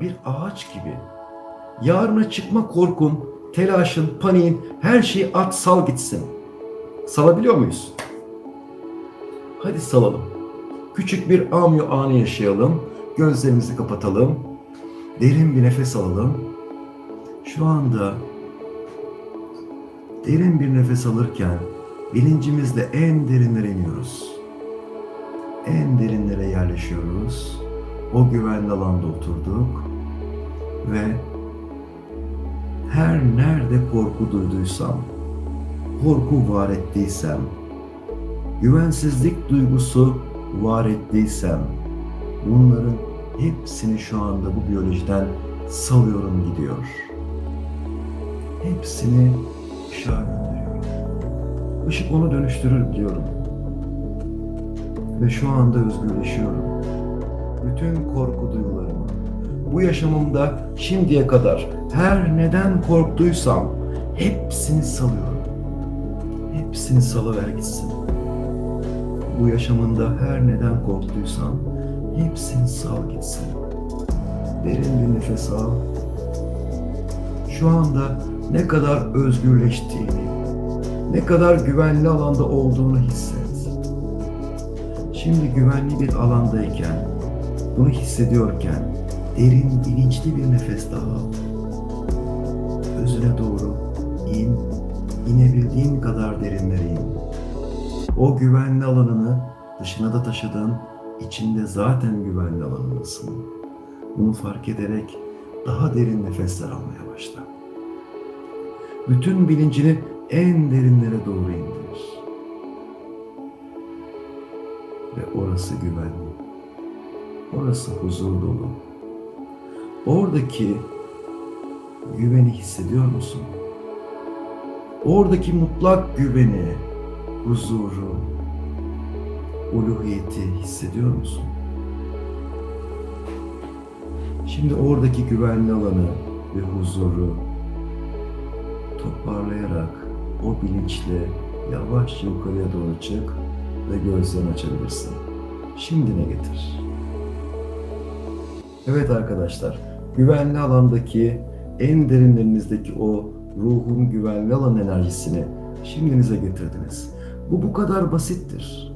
bir ağaç gibi. Yarına çıkma korkun, telaşın, paniğin, her şeyi at sal gitsin. Salabiliyor muyuz? Hadi salalım. Küçük bir amyo anı yaşayalım. Gözlerimizi kapatalım. Derin bir nefes alalım. Şu anda derin bir nefes alırken bilincimizle en derinlere iniyoruz. En derinlere yerleşiyoruz. O güvenli alanda oturduk ve her nerede korku duyduysam, korku var ettiysem, güvensizlik duygusu var ettiysem, bunların hepsini şu anda bu biyolojiden salıyorum gidiyor. Hepsini ışığa gönderiyorum. Işık onu dönüştürür biliyorum. Ve şu anda özgürleşiyorum. Bütün korku duygularımı, bu yaşamımda şimdiye kadar her neden korktuysam hepsini salıyorum. Hepsini salıver gitsin. Bu yaşamında her neden korktuysan hepsini sal gitsin. Derin bir nefes al. Şu anda ne kadar özgürleştiğini, ne kadar güvenli alanda olduğunu hisset. Şimdi güvenli bir alandayken, bunu hissediyorken derin, bilinçli bir nefes daha al. Özüne doğru in, inebildiğin kadar derinlere in. O güvenli alanını dışına da taşıdın, içinde zaten güvenli alanındasın. Bunu fark ederek daha derin nefesler almaya başla. Bütün bilincini en derinlere doğru indir. Ve orası güvenli. Orası huzur dolu. Oradaki güveni hissediyor musun? Oradaki mutlak güveni, huzuru, uluhiyeti hissediyor musun? Şimdi oradaki güvenli alanı ve huzuru toparlayarak o bilinçle yavaş yukarıya doğru çık ve gözlerini açabilirsin. Şimdine getir. Evet arkadaşlar, güvenli alandaki en derinlerinizdeki o ruhun güvenli alan enerjisini şimdinize getirdiniz. Bu bu kadar basittir.